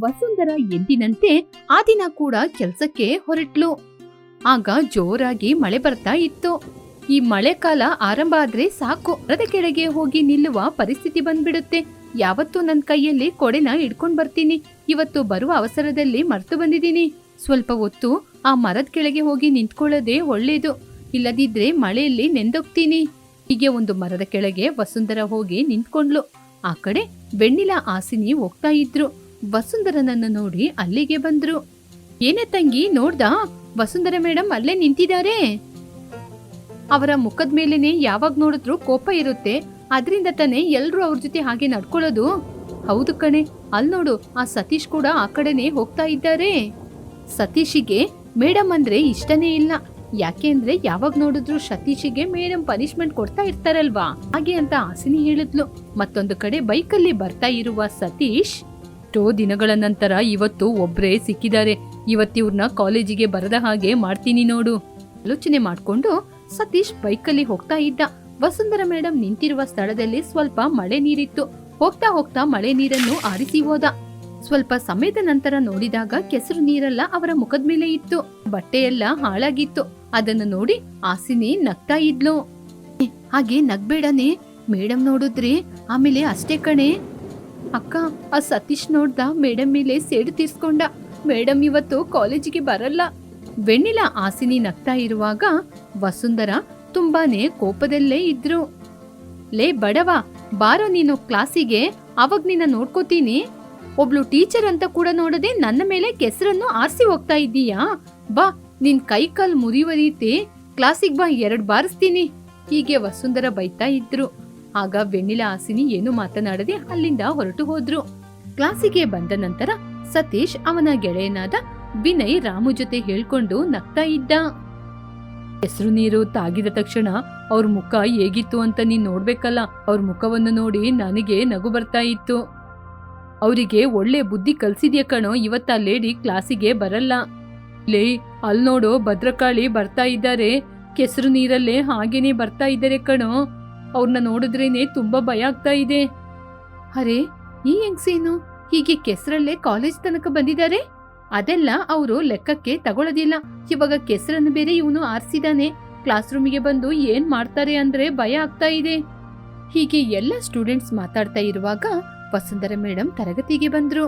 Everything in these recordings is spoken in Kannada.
ವಸುಂಧರ ಎಂದಿನಂತೆ ಆ ದಿನ ಕೂಡ ಕೆಲಸಕ್ಕೆ ಹೊರಟ್ಲು. ಆಗ ಜೋರಾಗಿ ಮಳೆ ಬರ್ತಾ ಇತ್ತು. ಈ ಮಳೆಕಾಲ ಆರಂಭ ಆದ್ರೆ ಸಾಕು. ಮರದ ಕೆಳಗೆ ಹೋಗಿ ನಿಲ್ಲುವ ಪರಿಸ್ಥಿತಿ ಬಂದ್ಬಿಡುತ್ತೆ. ಯಾವತ್ತೂ ನನ್ನ ಕೈಯಲ್ಲಿ ಕೊಡೆನ ಹಿಡ್ಕೊಂಡ್ ಬರ್ತೀನಿ. ಇವತ್ತು ಬರುವ ಅವಸರದಲ್ಲಿ ಮರ್ತು ಬಂದಿದ್ದೀನಿ. ಸ್ವಲ್ಪ ಹೊತ್ತು ಆ ಮರದ ಕೆಳಗೆ ಹೋಗಿ ನಿಂತ್ಕೊಳ್ಳೋದೇ ಒಳ್ಳೇದು. ಇಲ್ಲದಿದ್ರೆ ಮಳೆಯಲ್ಲಿ ನೆಂದೋಗ್ತೀನಿ. ಹೀಗೆ ಒಂದು ಮರದ ಕೆಳಗೆ ವಸುಂಧರ ಹೋಗಿ ನಿಂತ್ಕೊಂಡ್ಲು. ಆ ಕಡೆ ಬೆಣ್ಣಿಲ ಆಸಿನಿ ಹೋಗ್ತಾ ಇದ್ರು. ವಸುಂಧರನನ್ನು ನೋಡಿ ಅಲ್ಲಿಗೆ ಬಂದ್ರು. ಏನೇ ತಂಗಿ, ನೋಡ್ದಾ? ವಸುಂಧರ ಮೇಡಮ್ ಅಲ್ಲೇ ನಿಂತಿದ್ದಾರೆ. ಅವರ ಮುಖದ ಮೇಲೇನೆ ಯಾವಾಗ ನೋಡಿದ್ರು ಕೋಪ ಇರುತ್ತೆ. ಅದರಿಂದ ತಾನೇ ಎಲ್ರು ಅವ್ರ ಜೊತೆ ಹಾಗೆ ನಡ್ಕೊಳ್ಳೋದು. ಹೌದು ಕಣೆ ಅಲ್ಲಿ ನೋಡು, ಆ ಸತೀಶ್ ಕೂಡ ಆ ಕಡೆನೆ ಹೋಗ್ತಾ ಇದ್ದಾರೆ. ಸತೀಶಿಗೆ ಮೇಡಮ್ ಅಂದ್ರೆ ಇಷ್ಟನೇ ಇಲ್ಲ. ಯಾಕೆ ಅಂದ್ರೆ ಯಾವಾಗ ನೋಡಿದ್ರು ಸತೀಶಿಗೆ ಮೇಡಮ್ ಪನಿಷ್ಮೆಂಟ್ ಕೊಡ್ತಾ ಇರ್ತಾರಲ್ವಾ? ಹಾಗೆ ಅಂತ ಆಸಿನಿ ಹೇಳಿದ್ಲು. ಮತ್ತೊಂದು ಕಡೆ ಬೈಕಲ್ಲಿ ಬರ್ತಾ ಇರುವ ಸತೀಶ್ ಎಷ್ಟೋ ದಿನಗಳ ನಂತರ ಇವತ್ತು ಒಬ್ರೇ ಸಿಕ್ಕಿದ್ದಾರೆ. ಇವತ್ತಿವ್ರನ್ನ ಕಾಲೇಜಿಗೆ ಬರದ ಹಾಗೆ ಮಾಡ್ತೀನಿ ನೋಡು. ಆಲೋಚನೆ ಮಾಡ್ಕೊಂಡು ಸತೀಶ್ ಬೈಕಲ್ಲಿ ಹೋಗ್ತಾ ಇದ್ದ. ವಸುಂಧರ ಮೇಡಮ್ ನಿಂತಿರುವ ಸ್ಥಳದಲ್ಲಿ ಸ್ವಲ್ಪ ಮಳೆ ನೀರಿತ್ತು. ಹೋಗ್ತಾ ಹೋಗ್ತಾ ಮಳೆ ನೀರನ್ನು ಆರಿಸಿ ಹೋದ. ಸ್ವಲ್ಪ ಸಮಯದ ನಂತರ ನೋಡಿದಾಗ ಕೆಸರು ನೀರೆಲ್ಲ ಅವರ ಮುಖದ ಮೇಲೆ ಇತ್ತು. ಬಟ್ಟೆಯೆಲ್ಲ ಹಾಳಾಗಿತ್ತು. ಅದನ್ನು ನೋಡಿ ಆಸಿನಿ ನಗ್ತಾ ಇದ್ಲು. ಹಾಗೆ ನಗ್ಬೇಡನೆ. ಮೇಡಮ್ ನೋಡಿದ್ರಿ ಆಮೇಲೆ ಅಷ್ಟೇ ಕಣೆ. ಅಕ್ಕ, ಆ ಸತೀಶ್ ನೋಡ್ದ ಮೇಡಮ್ ಮೇಲೆ ಸೇಡು ತೀರ್ಸ್ಕೊಂಡ. ಮೇಡಮ್ ಇವತ್ತು ಕಾಲೇಜಿಗೆ ಬರಲ್ಲ. ವೆಣ್ಣಿಲ ಆಸಿನಿ ನಗ್ತಾ ಇರುವಾಗ ವಸುಂಧರ ತುಂಬಾನೇ ಕೋಪದಲ್ಲೇ ಇದ್ರು. ಲೇ ಬಡವ, ಬಾರೋ ನೀನು ಕ್ಲಾಸಿಗೆ, ಅವಾಗ ನಿನ್ನ ನೋಡ್ಕೋತೀನಿ. ಒಬ್ಳು ಟೀಚರ್ ಅಂತ ಕೂಡ ನೋಡದೆ ನನ್ನ ಮೇಲೆ ಕೆಸರನ್ನು ಆರಿಸಿ ಹೋಗ್ತಾ ಇದ್ದೀಯಾ? ಬಾ, ನಿನ್ ಕೈ ಕಾಲ್ ಮುರಿಯುವ ರೀತಿ ಕ್ಲಾಸಿಗೆ ಬಾ, ಎರಡು ಬಾರಿಸ್ತೀನಿ. ಹೀಗೆ ವಸುಂಧರ ಬೈತಾ ಇದ್ರು. ಆಗ ವೆನ್ನಿಲ ಹಾಸಿನಿ ಏನು ಮಾತನಾಡದೆ ಅಲ್ಲಿಂದ ಹೊರಟು ಹೋದ್ರು. ಕ್ಲಾಸಿಗೆ ಬಂದ ನಂತರ ಸತೀಶ್ ಅವನ ಗೆಳೆಯನಾದ ವಿನಯ್ ರಾಮು ಜೊತೆ ಹೇಳ್ಕೊಂಡು ನಗ್ತಾ ಇದ್ದ. ಹೆಸರು ನೀರು ತಾಗಿದ ತಕ್ಷಣ ಅವ್ರ ಮುಖ ಹೇಗಿತ್ತು ಅಂತ ನೀನ್ ನೋಡ್ಬೇಕಲ್ಲ, ಅವ್ರ ಮುಖವನ್ನು ನೋಡಿ ನನಗೆ ನಗು ಬರ್ತಾ ಇತ್ತು. ಅವರಿಗೆ ಒಳ್ಳೆ ಬುದ್ಧಿ ಕಲ್ಸಿದ್ಯ ಕಣೋ, ಇವತ್ತ ಲೇಡಿ ಕ್ಲಾಸಿಗೆ ಬರಲ್ಲ. ಲೇ ಅಲ್ ನೋಡು ಭದ್ರಕಾಳಿ ಬರ್ತಾ ಇದ್ದಾರೆ. ಕೆಸರು ನೀರಲ್ಲೇ ಹಾಗೇನೆ ಬರ್ತಾ ಇದ್ದಾರೆ ಕಣೋ. ಅವ್ರನ್ನ ನೋಡಿದ್ರೇನೆ ತುಂಬಾ ಭಯ ಆಗ್ತಾ ಇದೆ. ಅರೆ, ಈ ಹೆಂಗ್ಸೇನು? ಹೀಗೆ ಕೆಸರಲ್ಲೇ ಕಾಲೇಜ್ ತನಕ ಬಂದಿದ್ದಾರೆ ಅದೆಲ್ಲ ಅವರು ಲೆಕ್ಕಕ್ಕೆ ತಗೊಳ್ಳೋದಿಲ್ಲ ಇವಾಗ ಕೆಸರನ್ನು ಬೇರೆ ಇವನು ಆರಿಸಿದಾನೆ. ಕ್ಲಾಸ್ ರೂಮಿಗೆ ಬಂದು ಏನ್ ಮಾಡ್ತಾರೆ ಅಂದ್ರೆ ಭಯ ಆಗ್ತಾ ಇದೆ. ಹೀಗೆ ಎಲ್ಲ ಸ್ಟೂಡೆಂಟ್ಸ್ ಮಾತಾಡ್ತಾ ಇರುವಾಗ ವಸುಂಧರ ಮೇಡಮ್ ತರಗತಿಗೆ ಬಂದ್ರು.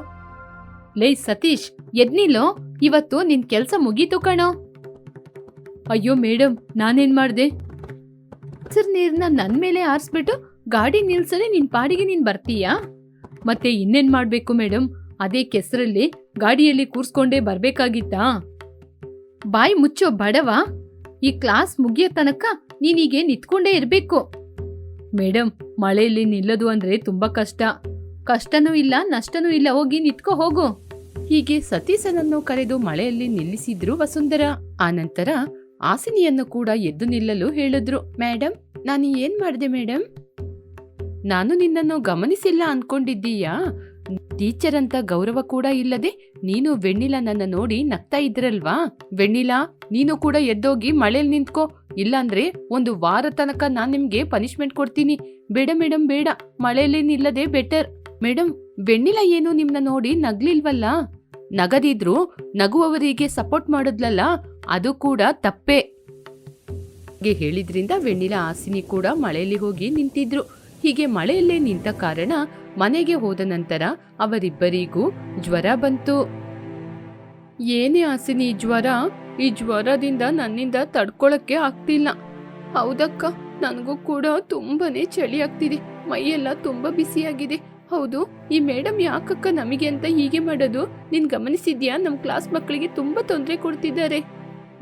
ಲೇ ಸತೀಶ್, ಎದ್ನಿಲ್ಲೋ? ಇವತ್ತು ನಿನ್ ಕೆಲ್ಸ ಮುಗೀತು ಕಣೋ. ಅಯ್ಯೋ ಮೇಡಮ್ ನಾನೇನ್ ಮಾಡ್ದೆ? ಸರ್ ನೀರನ್ನ ನನ್ನ ಮೇಲೆ ಆರಿಸ್ಬಿಟ್ಟು ಗಾಡಿ ನಿಲ್ಸದೆ ನಿನ್ ಪಾಡಿಗೆ ನೀನ್ ಬರ್ತೀಯಾ? ಮತ್ತೆ ಇನ್ನೇನ್ ಮಾಡ್ಬೇಕು ಮೇಡಮ್ ಅದೇ ಕೆಸರಲ್ಲಿ ಗಾಡಿಯಲ್ಲಿ ಕೂರ್ಸ್ಕೊಂಡೇ ಬರ್ಬೇಕಾಗಿತ್ತಾ? ಬಾಯಿ ಮುಚ್ಚೋ ಬಡವ, ಈ ಕ್ಲಾಸ್ ಮುಗಿಯೋ ತನಕ ನೀನೀಗೆ ನಿತ್ಕೊಂಡೇ ಇರ್ಬೇಕು. ಮೇಡಮ್ ಮಳೆಯಲ್ಲಿ ನಿಲ್ಲದು ಅಂದ್ರೆ ತುಂಬಾ ಕಷ್ಟ. ಕಷ್ಟನೂ ಇಲ್ಲ, ನಷ್ಟನೂ ಇಲ್ಲ, ಹೋಗಿ ನಿತ್ಕೋ, ಹೋಗು. ಹೀಗೆ ಸತೀಸನನ್ನು ಕರೆದು ಮಳೆಯಲ್ಲಿ ನಿಲ್ಲಿಸಿದ್ರು ವಸುಂಧರ. ಆನಂತರ ಆಸಿನಿಯನ್ನು ಕೂಡ ಎದ್ದು ನಿಲ್ಲಲು ಹೇಳಿದ್ರು. ಮೇಡಮ್ ನಾನು ಏನ್ ಮಾಡಿದೆ ಮೇಡಮ್ ನಾನು ನಿನ್ನನ್ನು ಗಮನಿಸಿಲ್ಲ ಅನ್ಕೊಂಡಿದ್ದೀಯಾ? ಟೀಚರ್ ಅಂತ ಗೌರವ ಕೂಡ ಇಲ್ಲದೆ ನೀನು ವೆಣ್ಣಿಲ ನನ್ನ ನೋಡಿ ನಗ್ತಾ ಇದ್ರಲ್ವಾ? ವೆಣ್ಣಿಲ, ನೀನು ಕೂಡ ಎದ್ದೋಗಿ ಮಳೇಲಿ ನಿಂತ್ಕೋ. ಇಲ್ಲಾಂದ್ರೆ ಒಂದು ವಾರ ತನಕ ನಾನ್ ನಿಮ್ಗೆ ಪನಿಷ್ಮೆಂಟ್ ಕೊಡ್ತೀನಿ. ಬೇಡ ಮೇಡಮ್ ಬೇಡ. ಮಳೆಯಲ್ಲಿ ನಿಲ್ಲದೆ ಬೆಟರ್. ಮೇಡಮ್ ವೆಣ್ಣಿಲ ಏನು ನಿಮ್ನ ನೋಡಿ ನಗ್ಲಿಲ್ವಲ್ಲ? ನಗದಿದ್ರು ನಗುವವರಿಗೆ ಸಪೋರ್ಟ್ ಮಾಡಿದ್ಲಲ್ಲ, ಅದು ಕೂಡ ತಪ್ಪೇ. ಗೆ ಹೇಳಿದ್ರಿಂದ ವೆಣ್ಣಿಲ ಆಸಿನಿ ಕೂಡ ಮಳೆಯಲ್ಲಿ ಹೋಗಿ ನಿಂತಿದ್ರು. ಹೀಗೆ ಮಳೆಯಲ್ಲೇ ನಿಂತ ಕಾರಣ ಮನೆಗೆ ಹೋದ ನಂತರ ಅವರಿಬ್ಬರಿಗೂ ಜ್ವರ ಬಂತು. ಏನೇ ಆಸಿನಿ ಜ್ವರ, ಈ ಜ್ವರದಿಂದ ನನ್ನಿಂದ ತಡ್ಕೊಳಕ್ಕೆ ಆಗ್ತಿಲ್ಲ. ಹೌದಕ್ಕ, ನನಗೂ ಕೂಡ ತುಂಬಾನೇ ಚಳಿ ಆಗ್ತಿದೆ. ಮೈಯೆಲ್ಲ ತುಂಬಾ ಬಿಸಿಯಾಗಿದೆ. ಹೌದು, ಈ ಮೇಡಮ್ ಯಾಕಕ್ಕ ನಮಗೆ ಅಂತ ಹೀಗೆ ಮಾಡೋದು? ನಿನ್ ಗಮನಿಸಿದ್ಯಾ? ನಮ್ಮ ಕ್ಲಾಸ್ ಮಕ್ಕಳಿಗೆ ತುಂಬಾ ತೊಂದರೆ ಕೊಡ್ತಿದ್ದಾರೆ.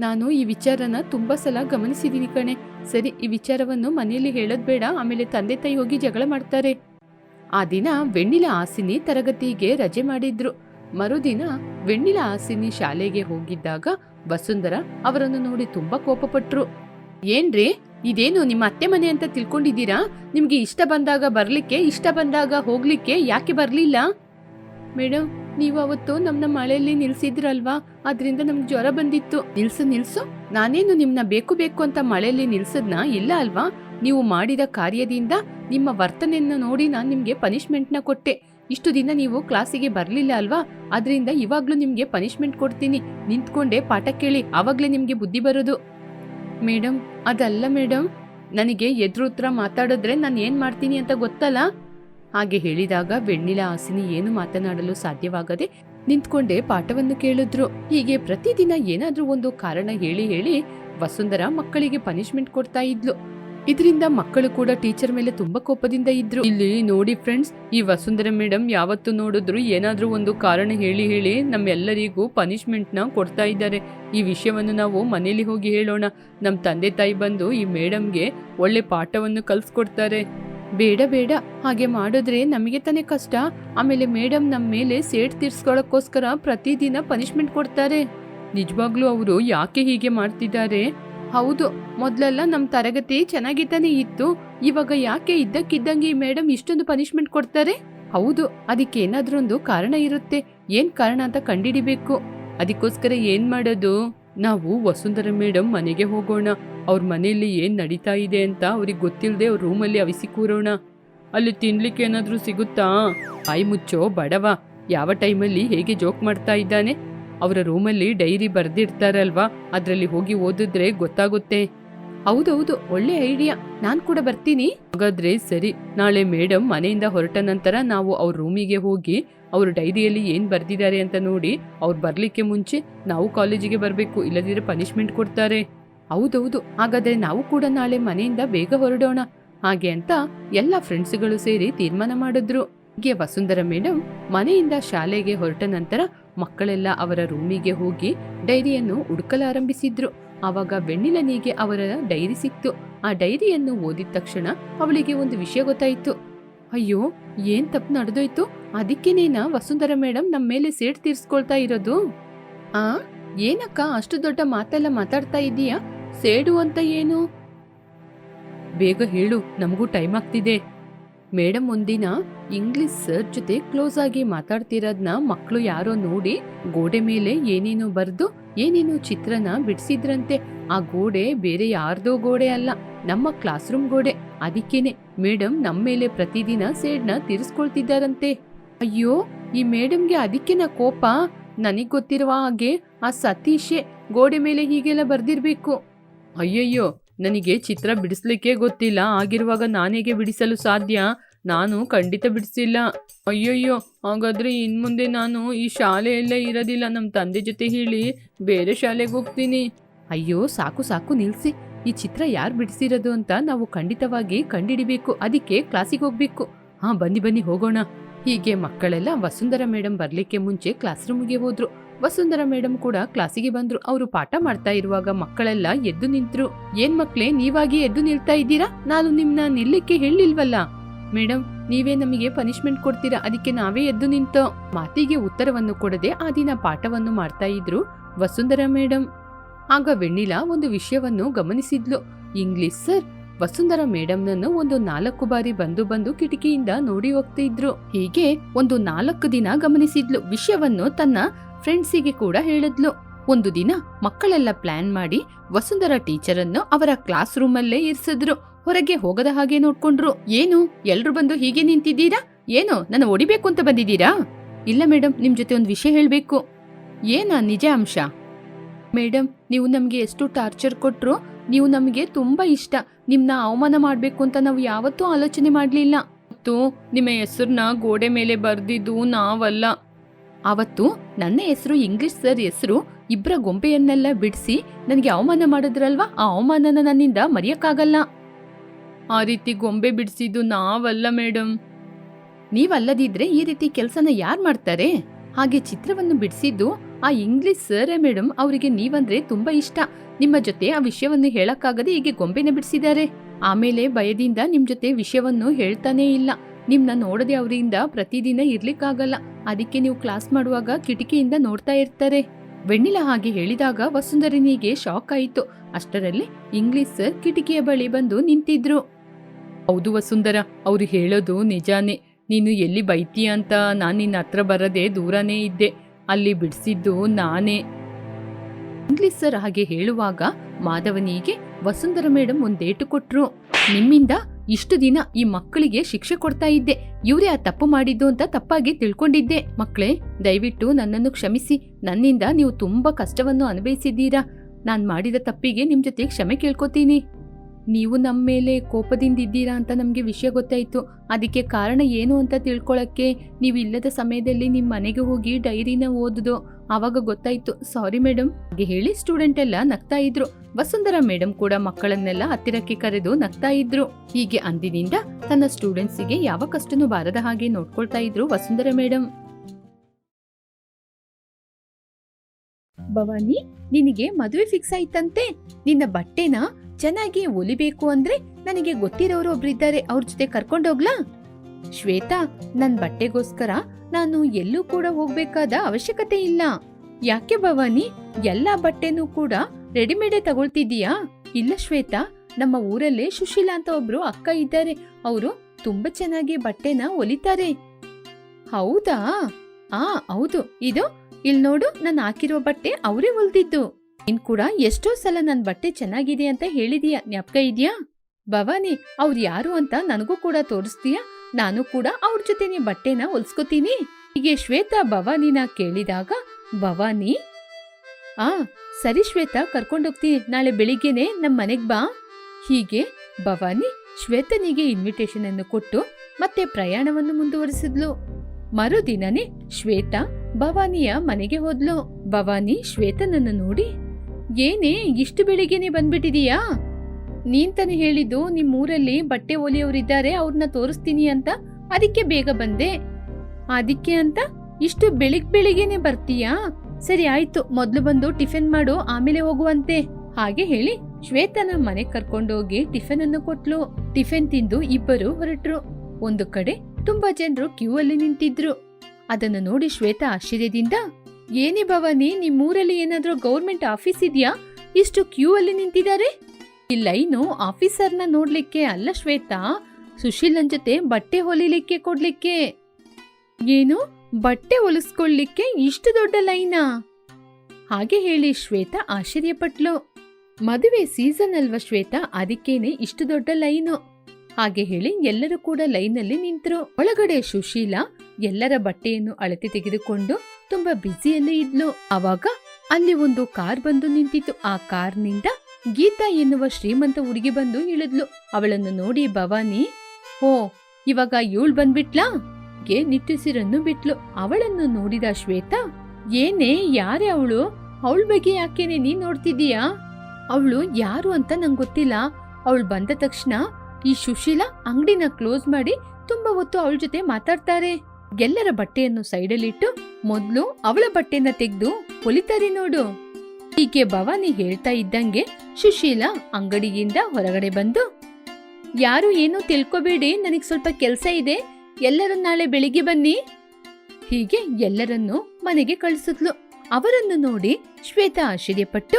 ನಾನು ಈ ವಿಚಾರನ ತುಂಬಾ ಸಲ ಗಮನಿಸಿದೀನಿ ಕಣೆ. ಸರಿ, ಈ ವಿಚಾರವನ್ನು ಮನೆಯಲ್ಲಿ ಹೇಳೋದ್ ಬೇಡ. ಆಮೇಲೆ ತಂದೆ ತಾಯಿ ಹೋಗಿ ಜಗಳ ಮಾಡ್ತಾರೆ. ಆ ದಿನ ವೆಣ್ಣಿಲ ಆಸಿನಿ ತರಗತಿಗೆ ರಜೆ ಮಾಡಿದ್ರು. ಮರುದಿನ ವೆಣ್ಣಿಲ ಆಸಿನಿ ಶಾಲೆಗೆ ಹೋಗಿದ್ದಾಗ ವಸುಂಧರ ಅವರನ್ನು ನೋಡಿ ತುಂಬಾ ಕೋಪಪಟ್ರು. ಏನ್ರಿ? ಇದೇನು ನಿಮ್ಮ ಅತ್ತೆ ಮನೆ ಅಂತ ತಿಳ್ಕೊಂಡಿದ್ದೀರಾ? ನಿಮ್ಗೆ ಇಷ್ಟ ಬಂದಾಗ ಬರ್ಲಿಕ್ಕೆ, ಇಷ್ಟ ಬಂದಾಗ ಹೋಗ್ಲಿಕ್ಕೆ ಯಾಕೆ ಬರ್ಲಿಲ್ಲ? ಮೇಡಮ್ ನೀವು ಅವತ್ತು ನಮ್ಮ ಮಳೆಯಲ್ಲಿ ನಿಲ್ಸಿದ್ರಲ್ವಾ? ಅದ್ರಿಂದ ನಮ್ಗೆ ಜ್ವರ ಬಂದಿತ್ತು. ನಿಲ್ಸು ನಿಲ್ಸು. ನಾನೇನು ನಿಮ್ನ ಬೇಕು ಬೇಕು ಅಂತ ಮಳೆಯಲ್ಲಿ ನಿಲ್ಸದ್ನ? ಇಲ್ಲ ಅಲ್ವಾ? ನೀವು ಮಾಡಿದ ಕಾರ್ಯದಿಂದ ನಿಮ್ಮ ವರ್ತನೆಯನ್ನು ನೋಡಿ ನಾನು ನಿಮ್ಗೆ ಪನಿಷ್ಮೆಂಟ್ನ ಕೊಟ್ಟೆ. ಇಷ್ಟು ದಿನ ನೀವು ಕ್ಲಾಸಿಗೆ ಬರ್ಲಿಲ್ಲ ಅಲ್ವಾ? ಅದರಿಂದ ಇವಾಗ್ಲೂ ನಿಮ್ಗೆ ಪನಿಷ್ಮೆಂಟ್ ಕೊಡ್ತೀನಿ. ನಿಂತ್ಕೊಂಡೆ ಪಾಠ ಕೇಳಿ. ಆವಾಗ್ಲೇ ನಿಮ್ಗೆ ಬುದ್ಧಿ ಬರೋದು. ಮೇಡಮ್ ಅದಲ್ಲ ಮೇಡಮ್ ನನಗೆ ಎದುರು ಉತ್ತರ ಮಾತಾಡಿದ್ರೆ ನಾನು ಏನು ಮಾಡ್ತೀನಿ ಅಂತ ಗೊತ್ತಲ್ಲ? ಹಾಗೆ ಹೇಳಿದಾಗ ಬೆಣ್ಣಿಲ ಹಾಸಿನಿ ಏನು ಮಾತನಾಡಲು ಸಾಧ್ಯವಾಗದೆ ನಿಂತ್ಕೊಂಡೆ ಪಾಠವನ್ನು ಕೇಳಿದ್ರು. ಹೀಗೆ ಪ್ರತಿದಿನ ಏನಾದರೂ ಒಂದು ಕಾರಣ ಹೇಳಿ ಹೇಳಿ ವಸುಂಧರ ಮಕ್ಕಳಿಗೆ ಪನಿಷ್ಮೆಂಟ್ ಕೊಡ್ತಾ ಇದ್ಲು. ಇದರಿಂದ ಮಕ್ಕಳು ಕೂಡ ಟೀಚರ್ ಮೇಲೆ ತುಂಬಾ ಕೋಪದಿಂದ ಇದ್ರು. ಇಲ್ಲಿ ನೋಡಿ ಫ್ರೆಂಡ್ಸ್ ಈ ವಸುಂಧರ ಮೇಡಮ್ ಯಾವತ್ತು ನೋಡಿದ್ರು ಏನಾದ್ರೂ ಒಂದು ಕಾರಣ ಹೇಳಿ ಹೇಳಿ ನಮ್ಮೆಲ್ಲರಿಗೂ ಪನಿಷ್ಮೆಂಟ್ನ ಕೊಡ್ತಾ ಇದ್ದಾರೆ. ಈ ವಿಷಯವನ್ನು ನಾವು ಮನೇಲಿ ಹೋಗಿ ಹೇಳೋಣ. ನಮ್ಮ ತಂದೆ ತಾಯಿ ಬಂದು ಈ ಮೇಡಮ್ಗೆ ಒಳ್ಳೆ ಪಾಠವನ್ನು ಕಲ್ಸ್ಕೊಡ್ತಾರೆ. ಬೇಡ ಬೇಡ, ಹಾಗೆ ಮಾಡಿದ್ರೆ ನಮಗೆ ತಾನೇ ಕಷ್ಟ. ಆಮೇಲೆ ಮೇಡಮ್ ನಮ್ಮ ಮೇಲೆ ಸೇಟ್ ತೀರ್ಸ್ಕೊಳಕ್ಕೋಸ್ಕರ ಪ್ರತಿದಿನ ಪನಿಷ್ಮೆಂಟ್ ಕೊಡ್ತಾರೆ. ನಿಜವಾಗ್ಲೂ ಅವರು ಯಾಕೆ ಹೀಗೆ ಮಾಡ್ತಿದ್ದಾರೆ? ಹೌದು, ಮೊದಲೆಲ್ಲ ನಮ್ ತರಗತಿ ಚೆನ್ನಾಗಿದ್ದಾನೆ ಇತ್ತು. ಇವಾಗ ಯಾಕೆ ಇದ್ದಕ್ಕಿದ್ದಂಗೆ ಮೇಡಮ್ ಇಷ್ಟೊಂದು ಪನಿಷ್ಮೆಂಟ್ ಕೊಡ್ತಾರೆ? ಹೌದು ಅದಕ್ಕೆ ಏನಾದ್ರೊಂದು ಕಾರಣ ಇರುತ್ತೆ. ಏನ್ ಕಾರಣ ಅಂತ ಕಂಡಿಡಿಬೇಕು? ಅದಕ್ಕೋಸ್ಕರ ಏನ್ ಮಾಡೋದು? ನಾವು ವಸುಂಧರ ಮೇಡಮ್ ಮನೆಗೆ ಹೋಗೋಣ. ಅವ್ರ ಮನೆಯಲ್ಲಿ ಏನ್ ನಡೀತಾ ಇದೆ ಅಂತ ಅವ್ರಿಗೆ ಗೊತ್ತಿಲ್ಲದೆ ಅವ್ರ ರೂಮಲ್ಲಿ ಅವಿಸಿ ಕೂರೋಣ. ಅಲ್ಲಿ ತಿನ್ಲಿಕ್ಕೆ ಏನಾದ್ರೂ ಸಿಗುತ್ತಾ? ಬಾಯಿ ಮುಚ್ಚೋ ಬಡವ. ಯಾವ ಟೈಮಲ್ಲಿ ಹೇಗೆ ಜೋಕ್ ಮಾಡ್ತಾ ಇದ್ದಾನೆ? ಅವರ ರೂಮಲ್ಲಿ ಡೈರಿ ಬರ್ದಿರ್ತಾರಲ್ವಾ? ಅದರಲ್ಲಿ ಹೋಗಿ ಓದಿದ್ರೆ ಗೊತ್ತಾಗುತ್ತೆ. ಹೌದೌದು, ಒಳ್ಳೆ ಐಡಿಯಾ. ನಾನ್ ಕೂಡ ಬರ್ತೀನಿ. ಹಾಗಾದ್ರೆ ಸರಿ, ನಾಳೆ ಮೇಡಮ್ ಮನೆಯಿಂದ ಹೊರಟ ನಂತರ ನಾವು ಅವ್ರ ರೂಮಿಗೆ ಹೋಗಿ ಅವ್ರ ಡೈರಿಯಲ್ಲಿ ಏನ್ ಬರ್ದಿದ್ದಾರೆ ಅಂತ ನೋಡಿ ಅವ್ರು ಬರ್ಲಿಕ್ಕೆ ಮುಂಚೆ ನಾವು ಕಾಲೇಜಿಗೆ ಬರಬೇಕು, ಇಲ್ಲದಿದ್ರೆ ಪನಿಷ್ಮೆಂಟ್ ಕೊಡ್ತಾರೆ. ಹೌದೌದು, ಹಾಗಾದ್ರೆ ನಾವು ಕೂಡ ನಾಳೆ ಮನೆಯಿಂದ ಬೇಗ ಹೊರಡೋಣ. ಹಾಗೆ ಅಂತ ಎಲ್ಲ ಫ್ರೆಂಡ್ಸ್ಗಳು ಸೇರಿ ತೀರ್ಮಾನ ಮಾಡಿದ್ರು. ಹೀಗೆ ವಸುಂಧರ ಮೇಡಮ್ ಮನೆಯಿಂದ ಶಾಲೆಗೆ ಹೊರಟ ನಂತರ ಮಕ್ಕಳೆಲ್ಲ ಅವರ ರೂಮಿಗೆ ಹೋಗಿ ಡೈರಿಯನ್ನು ಹುಡುಕಲಾರಂಭಿಸಿದ್ರು. ಆವಾಗ ವೆಣ್ಣಿಲನಿಗೆ ಅವರ ಡೈರಿ ಸಿಕ್ತು. ಆ ಡೈರಿಯನ್ನು ಓದಿದ ತಕ್ಷಣ ಅವಳಿಗೆ ಒಂದು ವಿಷಯ ಗೊತ್ತಾಯ್ತು. ಅಯ್ಯೋ, ಏನ್ ತಪ್ಪು ನಡೆದೋಯ್ತು? ಅದಕ್ಕೇನೇನ ವಸುಂಧರ ಮೇಡಮ್ ನಮ್ಮ ಮೇಲೆ ಸೇಡ್ ತೀರ್ಸ್ಕೊಳ್ತಾ ಇರೋದು? ಆ, ಏನಕ್ಕ ಅಷ್ಟು ದೊಡ್ಡ ಮಾತೆಲ್ಲ ಮಾತಾಡ್ತಾ ಇದೀಯಾ ಸೇಡು ಅಂತ ಏನು? ಬೇಗ ಹೇಳು, ನಮಗೂ ಟೈಮ್ ಆಗ್ತಿದೆ. ಮೇಡಮ್ ಒಂದಿನ ಇಂಗ್ಲಿಷ್ ಸರ್ ಜೊತೆ ಕ್ಲೋಸ್ ಆಗಿ ಮಾತಾಡ್ತಿರೋದ್ನ ಮಕ್ಕಳು ಯಾರೋ ನೋಡಿ ಗೋಡೆ ಮೇಲೆ ಏನೇನೋ ಬರ್ದು, ಏನೇನೋ ಚಿತ್ರನ ಬಿಡಿಸಿದ್ರಂತೆ. ಆ ಗೋಡೆ ಬೇರೆ ಯಾರ್ದೋ ಗೋಡೆ ಅಲ್ಲ, ನಮ್ಮ ಕ್ಲಾಸ್ ರೂಮ್ ಗೋಡೆ. ಅದಕ್ಕೇನೆ ಮೇಡಮ್ ನಮ್ಮ ಮೇಲೆ ಪ್ರತಿದಿನ ಸೇಡ್ನ ತೀರಿಸ್ಕೊಳ್ತಿದ್ದಾರಂತೆ. ಅಯ್ಯೋ, ಈ ಮೇಡಮ್ಗೆ ಅದಕ್ಕೆನ ಕೋಪ? ನನಗ್ ಗೊತ್ತಿರುವ ಹಾಗೆ ಆ ಸತೀಶೆ ಗೋಡೆ ಮೇಲೆ ಹೀಗೆಲ್ಲ ಬರ್ದಿರ್ಬೇಕು. ಅಯ್ಯಯ್ಯೋ, ನನಗೆ ಚಿತ್ರ ಬಿಡಿಸ್ಲಿಕ್ಕೆ ಗೊತ್ತಿಲ್ಲ ಆಗಿರುವಾಗ ನಾನೇಗೆ ಬಿಡಿಸಲು ಸಾಧ್ಯ? ನಾನು ಖಂಡಿತ ಬಿಡಿಸಿಲ್ಲ. ಅಯ್ಯಯ್ಯೋ, ಹಾಗಾದ್ರೆ ಇನ್ಮುಂದೆ ನಾನು ಈ ಶಾಲೆಯಲ್ಲೇ ಇರೋದಿಲ್ಲ. ನಮ್ಮ ತಂದೆ ಜೊತೆ ಹೇಳಿ ಬೇರೆ ಶಾಲೆಗೆ ಹೋಗ್ತೀನಿ. ಅಯ್ಯೋ, ಸಾಕು ಸಾಕು, ನಿಲ್ಸಿ. ಈ ಚಿತ್ರ ಯಾರು ಬಿಡಿಸಿರೋದು ಅಂತ ನಾವು ಖಂಡಿತವಾಗಿ ಕಂಡಿಡಿಬೇಕು. ಅದಕ್ಕೆ ಕ್ಲಾಸಿಗೆ ಹೋಗ್ಬೇಕು. ಹಾ, ಬನ್ನಿ ಬನ್ನಿ, ಹೋಗೋಣ. ಹೀಗೆ ಮಕ್ಕಳೆಲ್ಲ ವಸುಂಧರ ಮೇಡಮ್ ಬರಲಿಕ್ಕೆ ಮುಂಚೆ ಕ್ಲಾಸ್ ರೂಮ್ಗೆ ಹೋದ್ರು. ವಸುಂಧರ ಮೇಡಮ್ ಕೂಡ ಕ್ಲಾಸಿಗೆ ಬಂದ್ರು. ಅವರು ಪಾಠ ಮಾಡ್ತಾ ಇರುವಾಗ ಮಕ್ಕಳೆಲ್ಲ ಎದ್ದು ನಿಂತ್ರು. ಏನ್ ಮಕ್ಳೇ, ನೀವಾಗಿ ಎದ್ದು ನಿಲ್ತಾ ಇದ್ದೀರಾ? ನಾನು ನಿಮ್ನ ನಿಲ್ಲಿಕ್ಕೆ ಹೇಳಿಲ್ವಲ್ಲ. ಮೇಡಮ್ ನೀವೇ ನಮಗೆ ಪನಿಷ್ಮೆಂಟ್ ಕೊಡ್ತೀರಾ? ಅದಕ್ಕೆ ನಾವೇ ಎದ್ದು ನಿಂತ ಮಾತಿಗೆ ಉತ್ತರವನ್ನು ಕೊಡದೆ ಆ ದಿನ ಪಾಠವನ್ನು ಮಾಡ್ತಾ ಇದ್ರು. ವಸುಂಧರ ಮೇಡಮ್ ಆಗ ವೆಣ್ಣಿಲ ಒಂದು ವಿಷಯವನ್ನು ಗಮನಿಸಿದ್ಲು. ಇಂಗ್ಲಿಷ್ ಸರ್, ವಸುಂಧರ ಮೇಡಮ್ನನ್ನು ಒಂದು ನಾಲ್ಕು ಬಾರಿ ಬಂದು ಬಂದು ಕಿಟಕಿಯಿಂದ ನೋಡಿ ಹೋಗ್ತಾ ಇದ್ರು. ಹೀಗೆ ಒಂದು ನಾಲ್ಕು ದಿನ ಗಮನಿಸಿದ್ಲು. ವಿಷಯವನ್ನು ತನ್ನ ಫ್ರೆಂಡ್ಸಿಗೆ ಕೂಡ ಹೇಳಿದ್ಲು. ಒಂದು ದಿನ ಮಕ್ಕಳೆಲ್ಲ ಪ್ಲಾನ್ ಮಾಡಿ ವಸುಂಧರ ಟೀಚರನ್ನು ಅವರ ಕ್ಲಾಸ್ ರೂಮಲ್ಲೇ ಇರಿಸಿದ್ರು. ಹೊರಗೆ ಹೋಗದ ಹಾಗೆ ನೋಡ್ಕೊಂಡ್ರು. ಏನು? ಎಲ್ರು ಬಂದು ಹೀಗೆ ನಿಂತಿದ್ದೀರಾ? ಏನು? ನನ್ನ ಒಡಿಬೇಕು ಅಂತ ಬಂದಿದ್ದೀರಾ? ಇಲ್ಲ ಮೇಡಮ್ ನಿಮ್ ಜೊತೆ ಒಂದು ವಿಷಯ ಹೇಳ್ಬೇಕು. ಏನ ನಿಜ ಅಂಶ? ಮೇಡಮ್ ನೀವು ನಮ್ಗೆ ಎಷ್ಟು ಟಾರ್ಚರ್ ಕೊಟ್ರು, ನೀವು ನಮಗೆ ತುಂಬಾ ಇಷ್ಟ. ನಿಮ್ನ ಅವಮಾನ ಮಾಡ್ಬೇಕು ಅಂತ ನಾವು ಯಾವತ್ತೂ ಆಲೋಚನೆ ಮಾಡ್ಲಿಲ್ಲ. ಮತ್ತು ನಿಮ್ಮ ಹೆಸರನ್ನ ಗೋಡೆ ಮೇಲೆ ಬರ್ದಿದ್ದು ನಾವಲ್ಲ. ಅವತ್ತು ನನ್ನ ಹೆಸರು, ಇಂಗ್ಲಿಷ್ ಸರ್ ಹೆಸರು ಇಬ್ಬರ ಗೊಂಬೆಯನ್ನೆಲ್ಲ ಬಿಡಿಸಿ, ನನಗೆ ಅವಮಾನ ಮಾಡಿದ್ರಲ್ವಾ? ಆ ಅವಮಾನನ ನನ್ನಿಂದ ಮರೆಯಕ್ಕಾಗಲ್ಲ. ಆ ರೀತಿ ಗೊಂಬೆ ಬಿಡಿಸಿದ್ದು ನಾವಲ್ಲ ಮೇಡಮ್ ನೀವಲ್ಲದಿದ್ರೆ ಈ ರೀತಿ ಕೆಲಸನ ಯಾರು ಮಾಡ್ತಾರೆ? ಹಾಗೆ ಚಿತ್ರವನ್ನು ಬಿಡಿಸಿದ್ದು ಆ ಇಂಗ್ಲಿಷ್ ಸರೇ ಮೇಡಮ್ ಅವರಿಗೆ ನೀವಂದ್ರೆ ತುಂಬಾ ಇಷ್ಟ. ನಿಮ್ಮ ಜೊತೆ ಆ ವಿಷಯವನ್ನು ಹೇಳಕ್ಕಾಗದೆ ಹೀಗೆ ಗೊಂಬೆನ ಬಿಡಿಸಿದ್ದಾರೆ. ಆಮೇಲೆ ಭಯದಿಂದ ನಿಮ್ ಜೊತೆ ವಿಷಯವನ್ನು ಹೇಳ್ತಾನೇ ಇಲ್ಲ. ನಿಮ್ನ ನೋಡದೆ ಅವರಿಂದ ಪ್ರತಿದಿನ ಇರ್ಲಿಕ್ಕಾಗಲ್ಲ. ಅದಕ್ಕೆ ನೀವು ಕ್ಲಾಸ್ ಮಾಡುವಾಗ ಕಿಟಕಿಯಿಂದ ನೋಡ್ತಾ ಇರ್ತಾರೆ. ವೆಣ್ಣಿಲ ಹಾಗೆ ಹೇಳಿದಾಗ ವಸುಂಧರಿನಿಗೆ ಶಾಕ್ ಆಯಿತು. ಅಷ್ಟರಲ್ಲಿ ಇಂಗ್ಲಿಷ್ ಸರ್ ಕಿಟಕಿಯ ಬಳಿ ಬಂದು ನಿಂತಿದ್ರು. ಹೌದು ವಸುಂಧರ, ಅವ್ರು ಹೇಳೋದು ನಿಜಾನೇ. ನೀನು ಎಲ್ಲಿ ಬೈತೀಯ ಅಂತ ನಾನು ನಿನ್ನ ಹತ್ರ ಬರದೆ ದೂರನೇ ಇದ್ದೆ. ಅಲ್ಲಿ ಬಿಡಿಸಿದ್ದು ನಾನೇ. ಇಂಗ್ಲಿಷ್ ಸರ್ ಹಾಗೆ ಹೇಳುವಾಗ ಮಾಧವನಿಗೆ ವಸುಂಧರ ಮೇಡಮ್ ಒಂದೇಟು ಕೊಟ್ರು. ನಿಮ್ಮಿಂದ ಇಷ್ಟು ದಿನ ಈ ಮಕ್ಕಳಿಗೆ ಶಿಕ್ಷೆ ಕೊಡ್ತಾ ಇದ್ದೆ. ಇವರೇ ಆ ತಪ್ಪು ಮಾಡಿದ್ದು ಅಂತ ತಪ್ಪಾಗಿ ತಿಳ್ಕೊಂಡಿದ್ದೆ. ಮಕ್ಕಳೇ, ದಯವಿಟ್ಟು ನನ್ನನ್ನು ಕ್ಷಮಿಸಿ. ನನ್ನಿಂದ ನೀವು ತುಂಬಾ ಕಷ್ಟವನ್ನು ಅನುಭವಿಸಿದ್ದೀರಾ. ನಾನು ಮಾಡಿದ ತಪ್ಪಿಗೆ ನಿಮ್ ಜೊತೆ ಕ್ಷಮೆ ಕೇಳ್ಕೊತೀನಿ. ನೀವು ನಮ್ಮ ಮೇಲೆ ಕೋಪದಿಂದ ಇದ್ದೀರಾ ಅಂತ ನಮಗೆ ವಿಷಯ ಗೊತ್ತಾಯಿತು. ಅದಕ್ಕೆ ಕಾರಣ ಏನು ಅಂತ ತಿಳ್ಕೊಳ್ಳೋಕ್ಕೆ ನೀವು ಇಲ್ಲದ ಸಮಯದಲ್ಲಿ ನಿಮ್ಮ ಮನೆಗೆ ಹೋಗಿ ಡೈರಿನ ಓದಿದು. ಆವಾಗ ಗೊತ್ತಾಯ್ತು. ಸಾರಿ ಮೇಡಮ್ ಹಾಗೆ ಹೇಳಿ ಸ್ಟೂಡೆಂಟ್ ಎಲ್ಲ ನಗ್ತಾ ಇದ್ರು. ವಸುಂಧರಾ ಮೇಡಮ್ ಕೂಡ ಮಕ್ಕಳನ್ನೆಲ್ಲ ಹತ್ತಿರಕ್ಕೆ ಕರೆದು ನಗ್ತಾ ಇದ್ರು. ಹೀಗೆ ಅಂದಿನಿಂದ ತನ್ನ ಸ್ಟೂಡೆಂಟ್ಸಿಗೆ ಯಾವ ಕಷ್ಟನೂ ಬಾರದ ಹಾಗೆ ನೋಡ್ಕೊಳ್ತಾ ಇದ್ರು ವಸುಂಧರಾ ಮೇಡಮ್ ಭವಾನಿ, ನಿನಗೆ ಮದುವೆ ಫಿಕ್ಸ್ ಆಯ್ತಂತೆ? ನಿನ್ನ ಬಟ್ಟೆನ? ಚೆನ್ನಾಗಿ ಒಲಿಬೇಕು ಅಂದ್ರೆ ನನಗೆ ಗೊತ್ತಿರೋರು ಒಬ್ರಿದ್ದಾರೆ, ಅವ್ರ ಜೊತೆ ಕರ್ಕೊಂಡೋಗ್ಲಾ ಶ್ವೇತಾ, ನನ್ ಬಟ್ಟೆಗೋಸ್ಕರ ನಾನು ಎಲ್ಲೂ ಕೂಡ ಹೋಗ್ಬೇಕಾದ ಅವಶ್ಯಕತೆ ಇಲ್ಲ. ಯಾಕೆ ಭವಾನಿ? ಎಲ್ಲಾ ಬಟ್ಟೆನೂ ಕೂಡ ರೆಡಿಮೇಡೇ ತಗೊಳ್ತಿದೀಯಾ ಇಲ್ಲ ಶ್ವೇತಾ, ನಮ್ಮ ಊರಲ್ಲೇ ಸುಶೀಲಾ ಅಂತ ಒಬ್ರು ಅಕ್ಕ ಇದ್ದಾರೆ. ಅವರು ತುಂಬಾ ಚೆನ್ನಾಗಿ ಬಟ್ಟೆನ ಒಲಿತಾರೆ. ಹೌದಾ? ಆ, ಹೌದು. ಇದು ಇಲ್ ನೋಡು ನಾನು ಹಾಕಿರೋ ಬಟ್ಟೆ ಅವರೇ ಹೊಲ್ದಿದ್ದು. ನೀನ್ ಕೂಡ ಎಷ್ಟೋ ಸಲ ನನ್ ಬಟ್ಟೆ ಚೆನ್ನಾಗಿದೆ ಅಂತ ಹೇಳಿದೀಯ. ಜ್ಞಾಪಕ ಇದ್ಯಾ? ಭವಾನಿ, ಅವ್ರು ಯಾರು ಅಂತ ನನಗೂ ಕೂಡ ತೋರಿಸ್ತೀಯ? ನಾನು ಕೂಡ ಅವ್ರ ಜೊತೆ ನೀ ಬಟ್ಟೆನ ಹೊಲ್ಸ್ಕೊತೀನಿ. ಹೀಗೆ ಶ್ವೇತಾ ಭವಾನಿನ ಕೇಳಿದಾಗ, ಭವಾನಿ? ಆ, ಸರಿ ಶ್ವೇತಾ ಕರ್ಕೊಂಡೋಗ್ತೀನಿ ನಾಳೆ ಬೆಳಿಗ್ಗೆನೆ ನಮ್ ಮನೆಗ್ ಬಾ. ಹೀಗೆ ಭವಾನಿ ಶ್ವೇತನಿಗೆ ಇನ್ವಿಟೇಷನ್ ಅನ್ನು ಕೊಟ್ಟು ಮತ್ತೆ ಪ್ರಯಾಣವನ್ನು ಮುಂದುವರಿಸಿದ್ಲು. ಮರುದಿನನೇ ಶ್ವೇತಾ ಭವಾನಿಯ ಮನೆಗೆ ಹೋದ್ಲು. ಭವಾನಿ ಶ್ವೇತನನ್ನು ನೋಡಿ ಏನೇ, ಇಷ್ಟು ಬೆಳಿಗ್ಗೆನೆ ಬಂದ್ಬಿಟ್ಟಿದೀಯಾ? ನೀನ್ ತಾನೆ ಹೇಳಿದ್ದು ನಿಮ್ಮೂರಲ್ಲಿ ಬಟ್ಟೆ ಹೊಲಿಯವರಿದ್ದಾರೆ ಅವ್ರನ್ನ ತೋರಿಸ್ತೀನಿ ಅಂತ? ಅದಕ್ಕೆ ಬೇಗ ಬಂದೆ. ಅದಕ್ಕೆ ಅಂತ? ಇಷ್ಟು ಬೆಳಿಗ್ ಬೆಳಿಗ್ಗೆನೆ ಬರ್ತೀಯಾ? ಸರಿ ಆಯ್ತು, ಮೊದ್ಲು ಬಂದು ಟಿಫಿನ್ ಮಾಡು, ಆಮೇಲೆ ಹೋಗುವಂತೆ. ಹಾಗೆ ಹೇಳಿ ಶ್ವೇತನ ಮನೆ ಕರ್ಕೊಂಡೋಗಿ ಟಿಫಿನ್ ಅನ್ನು ಕೊಟ್ಲು. ಟಿಫಿನ್ ತಿಂದು ಇಬ್ಬರು ಹೊರಟ್ರು. ಒಂದು ಕಡೆ ತುಂಬಾ ಜನರು ಕ್ಯೂ ಅಲ್ಲಿ ನಿಂತಿದ್ರು. ಅದನ್ನು ನೋಡಿ ಶ್ವೇತಾ ಆಶ್ಚರ್ಯದಿಂದ ಏನೇ ಭವಾನಿ, ನಿಮ್ಮೂರಲ್ಲಿ ಏನಾದ್ರೂ ಗೌರ್ಮೆಂಟ್ ಆಫೀಸ್ ಇದೆಯಾ? ಇಷ್ಟು ಕ್ಯೂ ಅಲ್ಲಿ ನಿಂತಿದ್ದಾರೆ? ಈ ಲೈನು ಆಫೀಸರ್ನ ನೋಡ್ಲಿಕ್ಕೆ ಅಲ್ಲ ಶ್ವೇತಾ. ಸುಶೀಲನ್ ಜೊತೆ ಬಟ್ಟೆ ಹೊಲಿಲಿಕ್ಕೆ ಕೊಡ್ಲಿಕ್ಕೆ. ಏನು? ಬಟ್ಟೆ ಹೊಲಿಸ್ಕೊಳ್ಲಿಕ್ಕೆ ಇಷ್ಟು ದೊಡ್ಡ ಲೈನಾ? ಹಾಗೆ ಹೇಳಿ ಶ್ವೇತಾ ಆಶ್ಚರ್ಯಪಟ್ಲು. ಮದುವೆ ಸೀಸನ್ ಅಲ್ವಾ ಶ್ವೇತಾ? ಅದಕ್ಕೇನೆ ಇಷ್ಟು ದೊಡ್ಡ ಲೈನು. ಹಾಗೆ ಹೇಳಿ ಎಲ್ಲರೂ ಕೂಡ ಲೈನಲ್ಲಿ ನಿಂತರು. ಒಳಗಡೆ ಸುಶೀಲಾ ಎಲ್ಲರ ಬಟ್ಟೆಯನ್ನು ಅಳತೆ ತೆಗೆದುಕೊಂಡು ತುಂಬಾ ಬ್ಯುಸಿಯಲ್ಲಿ ಇದ್ಲು. ಅವಾಗ ಅಲ್ಲಿ ಒಂದು ಕಾರ್ ಬಂದು ನಿಂತಿತ್ತು. ಆ ಕಾರ್ನಿಂದ ಗೀತಾ ಎನ್ನುವ ಶ್ರೀಮಂತ ಹುಡುಗಿ ಬಂದು ಇಳಿದ್ಲು. ಅವಳನ್ನು ನೋಡಿ ಭವಾನಿ ಓ ಇವಾಗ ಇವಳು ಬಂದ್ಬಿಟ್ಲಾ? ಗೆ ನಿಟ್ಟುಸಿರನ್ನು ಬಿಟ್ಲು. ಅವಳನ್ನು ನೋಡಿದ ಶ್ವೇತಾ, ಏನೇ, ಯಾರೇ ಅವಳು? ಅವಳ ಬಗ್ಗೆ ಯಾಕೆನೆ ನೀ ನೋಡ್ತಿದೀಯಾ ಅವಳು ಯಾರು ಅಂತ ನಂಗೆ ಗೊತ್ತಿಲ್ಲ. ಅವಳು ಬಂದ ತಕ್ಷಣ ಈ ಸುಶೀಲಾ ಅಂಗಡಿನ ಕ್ಲೋಸ್ ಮಾಡಿ ತುಂಬಾ ಹೊತ್ತು ಅವಳ ಜೊತೆ ಮಾತಾಡ್ತಾರೆ. ಎಲ್ಲರ ಬಟ್ಟೆಯನ್ನು ಸೈಡಲ್ಲಿಟ್ಟು ಮೊದ್ಲು ಅವಳ ಬಟ್ಟೆನ ತೆಗೆದು ಹೊಲಿತಾರೆ ನೋಡು. ಹೀಗೆ ಭವಾನಿ ಹೇಳ್ತಾ ಇದ್ದಂಗೆ ಸುಶೀಲಾ ಅಂಗಡಿಯಿಂದ ಹೊರಗಡೆ ಬಂದು, ಯಾರು ಏನೂ ತಿಳ್ಕೊಬೇಡಿ, ನನಗ್ ಸ್ವಲ್ಪ ಕೆಲ್ಸ ಇದೆ ಎಲ್ಲರೂ ನಾಳೆ ಬೆಳಿಗ್ಗೆ ಬನ್ನಿ. ಹೀಗೆ ಎಲ್ಲರನ್ನೂ ಮನೆಗೆ ಕಳಿಸಿದ್ಲು. ಅವರನ್ನು ನೋಡಿ ಶ್ವೇತಾ ಆಶ್ಚರ್ಯಪಟ್ಟು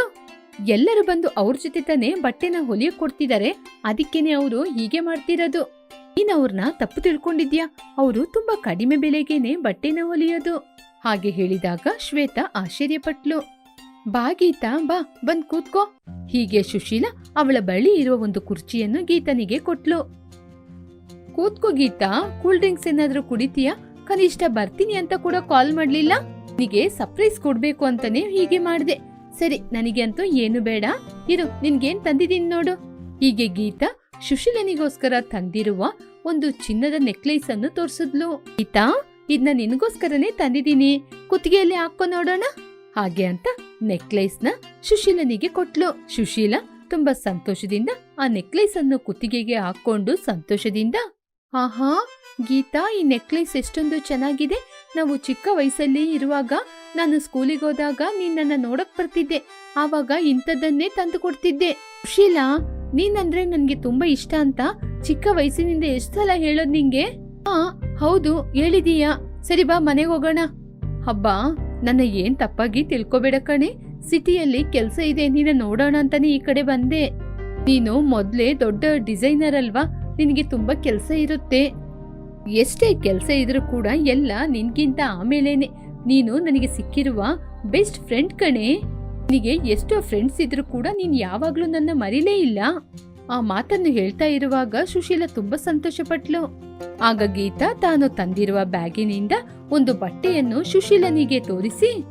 ಎಲ್ಲರೂ ಬಂದು ಅವ್ರ ಜೊತೆ ತಾನೇ ಬಟ್ಟೆನ ಹೊಲಿಯಕ್ ಕೊಡ್ತಿದ್ದಾರೆ ಅದಕ್ಕೇನೆ ಅವರು ಹೀಗೆ ಮಾಡ್ತಿರೋದು. ನೀನ್ ಅವ್ರನ್ನ ತಪ್ಪು ತಿಳ್ಕೊಂಡಿದ್ಯಾ? ಅವರು ತುಂಬಾ ಕಡಿಮೆ ಬೆಲೆಗೇನೆ ಬಟ್ಟೆನ ಹೊಲಿಯೋದು. ಹಾಗೆ ಹೇಳಿದಾಗ ಶ್ವೇತಾ ಆಶ್ಚರ್ಯಪಟ್ಲು. ಬಾ ಗೀತಾ ಬಾ, ಬಂದ್ ಕೂತ್ಕೋ. ಹೀಗೆ ಸುಶೀಲ ಅವಳ ಬಳಿ ಇರುವ ಒಂದು ಕುರ್ಚಿಯನ್ನು ಗೀತನಿಗೆ ಕೊಟ್ಲು. ಕೂತ್ಕೋ ಗೀತಾ, ಕೂಲ್ ಡ್ರಿಂಕ್ಸ್ ಏನಾದ್ರೂ ಕುಡಿತೀಯಾ? ಕನಿಷ್ಠ ಬರ್ತೀನಿ ಅಂತ ಕೂಡ ಕಾಲ್ ಮಾಡ್ಲಿಲ್ಲ. ನಿಗೆ ಸರ್ಪ್ರೈಸ್ ಕೊಡ್ಬೇಕು ಅಂತಾನೆ ಹೀಗೆ ಮಾಡ್ದೆ. ಸರಿ ನನಗೆ ಅಂತೂ ಏನು ಬೇಡ. ಇರು, ನಿನ್ಗೇನ್ ತಂದಿದ್ದೀನಿ ನೋಡು. ಹೀಗೆ ಗೀತಾ ಸುಶೀಲನಿಗೋಸ್ಕರ ತಂದಿರುವ ಒಂದು ಚಿನ್ನದ ನೆಕ್ಲೇಸ್ ಅನ್ನು ತೋರಿಸಿದ್ಲು. ಗೀತಾ ಇದನ್ನ ನಿನಗೋಸ್ಕರನೇ ತಂದಿದ್ದೀನಿ. ಕುತ್ತಿಗೆಯಲ್ಲಿ ಹಾಕೋ ನೋಡೋಣ. ಹಾಗೆ ಅಂತ ನೆಕ್ಲೇಸ್ನ ಸುಶೀಲನಿಗೆ ಕೊಟ್ಲು. ಸುಶೀಲ ತುಂಬಾ ಸಂತೋಷದಿಂದ ಆ ನೆಕ್ಲೇಸ್ ಅನ್ನು ಕುತ್ತಿಗೆಗೆ ಹಾಕೊಂಡು ಸಂತೋಷದಿಂದ, ಆಹಾ, ಗೀತಾ, ಈ ನೆಕ್ಲೇಸ್ ಎಷ್ಟೊಂದು ಚೆನ್ನಾಗಿದೆ. ನಾವು ಚಿಕ್ಕ ವಯಸ್ಸಲ್ಲಿ ಇರುವಾಗ ನಾನು ಸ್ಕೂಲಿಗೆ ಹೋದಾಗ ನೀನ್ ನನ್ನ ನೋಡಕ್ ಬರ್ತಿದ್ದೆ. ಆವಾಗ ಇಂಥದ್ದನ್ನೇ ತಂದು ಕೊಡ್ತಿದ್ದೆ. ಶೀಲಾ ನೀನಂದ್ರೆ ನನ್ಗೆ ತುಂಬಾ ಇಷ್ಟ ಅಂತ ಚಿಕ್ಕ ವಯಸ್ಸಿನಿಂದ ಎಷ್ಟ್ ಸಲ ಹೇಳೋದ್ ನಿಂಗೆ? ಹಾ ಹೌದು, ಹೇಳಿದೀಯಾ. ಸರಿ ಬಾ, ಮನೆಗೆ ಹೋಗೋಣ. ಹಬ್ಬ ನನ್ನ ಏನ್ ತಪ್ಪಾಗಿ ತಿಳ್ಕೊಬೇಡ ಕಣೆ. ಸಿಟಿಯಲ್ಲಿ ಕೆಲ್ಸ ಇದೆ, ನೀನ ನೋಡೋಣ ಅಂತಾನೆ ಈ ಕಡೆ ಬಂದೆ. ನೀನು ಮೊದ್ಲೇ ದೊಡ್ಡ ಡಿಸೈನರ್ ಅಲ್ವಾ? ನಿನಗೆ ತುಂಬಾ ಕೆಲ್ಸ ಇರುತ್ತೆ. ಎಷ್ಟೇ ಕೆಲಸ ಇದ್ರೂ ಕೂಡ ಎಲ್ಲ ನಿನ್ಗಿಂತ ಆಮೇಲೇನೆ. ನೀನು ನನಗೆ ಸಿಕ್ಕಿರುವ ಬೆಸ್ಟ್ ಫ್ರೆಂಡ್ ಕಣೆ. ನಿನಗೆ ಎಷ್ಟೋ ಫ್ರೆಂಡ್ಸ್ ಇದ್ರೂ ಕೂಡ ನೀನ್ ಯಾವಾಗ್ಲೂ ನನ್ನ ಮರಿಲೇ ಇಲ್ಲ. ಆ ಮಾತನ್ನು ಹೇಳ್ತಾ ಇರುವಾಗ ಸುಶೀಲ ತುಂಬಾ ಸಂತೋಷಪಟ್ಲು. ಆಗ ಗೀತಾ ತಾನು ತಂದಿರುವ ಬ್ಯಾಗಿನಿಂದ ಒಂದು ಬಟ್ಟೆಯನ್ನು ಸುಶೀಲನಿಗೆ ತೋರಿಸಿ,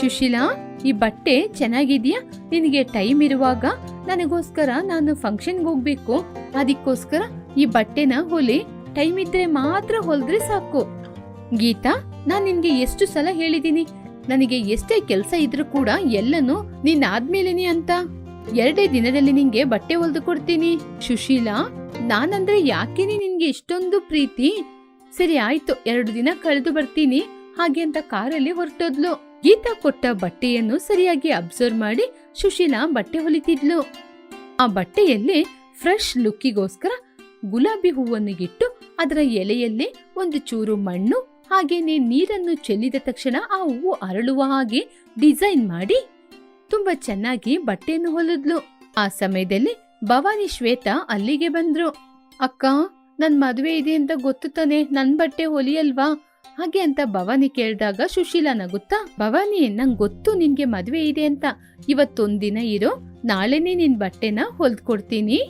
ಸುಶೀಲಾ, ಈ ಬಟ್ಟೆ ಚೆನ್ನಾಗಿದ್ಯಾ? ನಿನಗೆ ಟೈಮ್ ಇರುವಾಗ ನನಗೋಸ್ಕರ ನಾನು ಫಂಕ್ಷನ್ಗೆ ಹೋಗ್ಬೇಕು. ಅದಕ್ಕೋಸ್ಕರ ಈ ಬಟ್ಟೆನ ಹೊಲಿ. ಟೈಮ್ ಇದ್ರೆ ಮಾತ್ರ ಹೊಲ್ದ್ರೆ ಸಾಕು. ಗೀತಾ, ನಾನ್ ನಿನ್ಗೆ ಎಷ್ಟು ಸಲ ಹೇಳಿದೀನಿ. ನನಗೆ ಎಷ್ಟೇ ಕೆಲಸ ಇದ್ರೂ ಕೂಡ ಎಲ್ಲನೂ ನೀನ್ ಆದ್ಮೇಲೆನೆ ಅಂತ. ಎರಡೇ ದಿನದಲ್ಲಿ ನಿಂಗೆ ಬಟ್ಟೆ ಹೊಲ್ದು ಕೊಡ್ತೀನಿ. ಸುಶೀಲಾ, ನಾನಂದ್ರೆ ಯಾಕೆನೆ ನಿನ್ಗೆ ಇಷ್ಟೊಂದು ಪ್ರೀತಿ? ಸರಿ ಆಯ್ತು, ಎರಡು ದಿನ ಕಳೆದು ಬರ್ತೀನಿ. ಹಾಗೆ ಅಂತ ಕಾರಲ್ಲಿ ಹೊರಟೋದ್ಲು. ಗೀತಾ ಕೊಟ್ಟ ಬಟ್ಟೆಯನ್ನು ಸರಿಯಾಗಿ ಅಬ್ಸರ್ವ್ ಮಾಡಿ ಸುಶೀಲಾ ಬಟ್ಟೆ ಹೊಲಿತಿದ್ಲು. ಆ ಬಟ್ಟೆಯಲ್ಲಿ ಫ್ರೆಶ್ ಲುಕ್ಕಿಗೋಸ್ಕರ ಗುಲಾಬಿ ಹೂವನ್ನು ಇಟ್ಟು ಅದರ ಎಲೆಯಲ್ಲಿ ಒಂದು ಚೂರು ಮಣ್ಣು, ಹಾಗೇನೆ ನೀರನ್ನು ಚೆಲ್ಲಿದ ತಕ್ಷಣ ಆ ಹೂವು ಅರಳುವ ಹಾಗೆ ಡಿಸೈನ್ ಮಾಡಿ ತುಂಬಾ ಚೆನ್ನಾಗಿ ಬಟ್ಟೆಯನ್ನು ಹೊಲಿದ್ಲು. ಆ ಸಮಯದಲ್ಲಿ ಭವಾನಿ ಶ್ವೇತಾ ಅಲ್ಲಿಗೆ ಬಂದ್ರು. ಅಕ್ಕ, ನನ್ ಮದುವೆ ಇದೆ ಅಂತ ಗೊತ್ತು ತಾನೆ, ನನ್ ಬಟ್ಟೆ ಹೊಲಿಯಲ್ವಾ? ಹಾಗೆ ಅಂತ ಭವಾನಿ ಕೇಳಿದಾಗ ಸುಶೀಲಾ ನಗುತ್ತಾ, ಭವಾನಿ, ನಂಗೆ ಗೊತ್ತು ನಿನ್ಗೆ ಮದುವೆ ಇದೆ ಅಂತ. ಇವತ್ತೊಂದಿನ ಇರೋ ನಾಳೆನೇ ನಿನ್ ಬಟ್ಟೆನ ಹೊಲ್ದ್ಕೊಡ್ತೀನಿ.